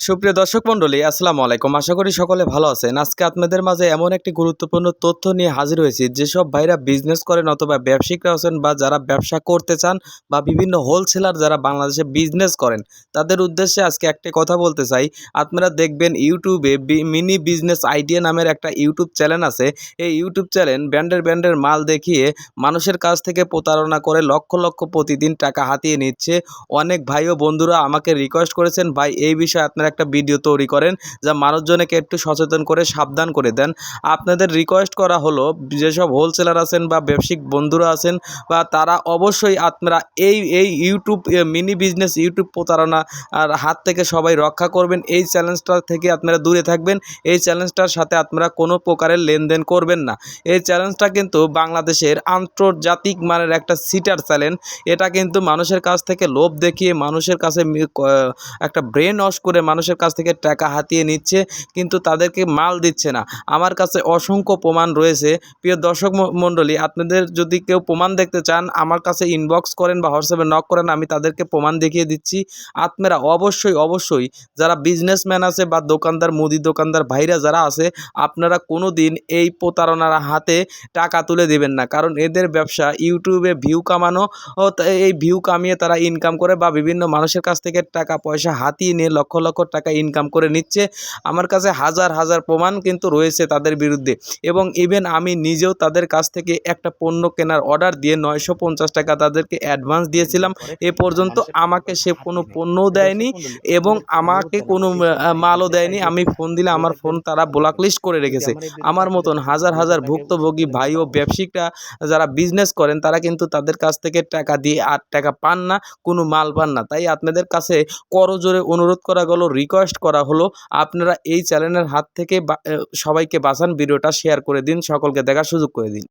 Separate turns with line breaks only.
সুপ্রিয় দর্শক মণ্ডলী, আসসালামু আলাইকুম। আশা করি সকলে ভালো আছেন। আজকে আপনাদের মাঝে এমন একটি গুরুত্বপূর্ণ তথ্য নিয়ে হাজির হয়েছি। যেসব ভাইরা বিজনেস করেন অথবা ব্যবসায়িকরা আছেন বা যারা ব্যবসা করতে চান বা বিভিন্ন হোলসেলার যারা বাংলাদেশে বিজনেস করেন, তাদের উদ্দেশ্যে আজকে একটি কথা বলতে চাই। আপনারা দেখবেন ইউটিউবে মিনি বিজনেস আইডিয়া নামের একটা ইউটিউব চ্যানেল আছে। এই ইউটিউব চ্যানেল ব্র্যান্ডের ব্র্যান্ডের মাল দেখিয়ে মানুষের কাছ থেকে প্রতারণা করে লক্ষ লক্ষ প্রতিদিন টাকা হাতিয়ে নিচ্ছে। অনেক ভাই ও বন্ধুরা আমাকে রিকোয়েস্ট করেছেন, ভাই, এই বিষয়ে আপনারা একটা ভিডিও তৈরি করেন যা মানুষজনকে একটু সচেতন করে সাবধান করে দেন। আপনাদের রিকোয়েস্ট করা হলো, যেসব হোলসেলার আছেন বা ব্যবসায়িক বন্ধুরা আছেন বা তারা অবশ্যই আপনারা এই এই ইউটিউব মিনি বিজনেস ইউটিউব প্রতারণা, আর হাত থেকে সবাই রক্ষা করবেন। এই চ্যালেঞ্জটা থেকে আপনারা দূরে থাকবেন। এই চ্যালেঞ্জটার সাথে আপনারা কোনো প্রকারের লেনদেন করবেন না। এই চ্যালেঞ্জটা কিন্তু বাংলাদেশের আন্তর্জাতিক মানের একটা সিটার চ্যালেঞ্জ এটা কিন্তু মানুষের কাছ থেকে লোভ দেখিয়ে মানুষের কাছে একটা ব্রেন ওয়াশ করে মানুষের কাছ থেকে টাকা হাতিয়ে নিচ্ছে, কিন্তু তাদেরকে মাল দিচ্ছে না। আমার কাছে অসংখ্য প্রমাণ রয়েছে। প্রিয় দর্শক মণ্ডলী, আপনাদের যদি কেউ প্রমাণ দেখতে চান, আমার কাছে ইনবক্স করেন বা হোয়াটসঅ্যাপে নক করেন, আমি তাদেরকে প্রমাণ দেখিয়ে দিচ্ছি। আপনারা অবশ্যই অবশ্যই যারা বিজনেসম্যান আছে বা দোকানদার, মুদি দোকানদার, ভাইরা যারা আছে, আপনারা কোনো দিন এই প্রতারণার হাতে টাকা তুলে দেবেন না। কারণ এদের ব্যবসা ইউটিউবে ভিউ কামানো এই ভিউ কামিয়ে তারা ইনকাম করে বা বিভিন্ন মানুষের কাছ থেকে টাকা পয়সা হাতিয়ে নিয়ে লক্ষ লক্ষ টাকা ইনকাম করে নিচ্ছে। আমার কাছে হাজার হাজার প্রমাণ কিন্তু রয়েছে তাদের বিরুদ্ধে। এবং ইভেন আমি নিজেও তাদের কাছ থেকে একটা পণ্য কেনার অর্ডার দিয়ে নয়শো পঞ্চাশ টাকা তাদেরকে অ্যাডভান্স দিয়েছিলাম। এ পর্যন্ত আমাকে সে কোনো পণ্যও দেয়নি এবং আমাকে কোনো মালও দেয়নি। আমি ফোন দিলে আমার ফোন তারা ব্ল্যাকলিস্ট করে রেখেছে। আমার মতন হাজার হাজার ভুক্তভোগী ভাই ও ব্যবসায়িকরা যারা বিজনেস করেন, তারা কিন্তু তাদের কাছ থেকে টাকা দিয়ে আর টাকা পান না, কোনো মাল পান না। তাই আপনাদের কাছে করজোরে অনুরোধ করা গেলো রিকোয়েস্ট করা হলো, আপনারা এই চ্যানেলের হাত থেকে সবাইকে বাঁচান, ভিডিওটা শেয়ার করে দিন, সকলকে দেখার সুযোগ করে দিন।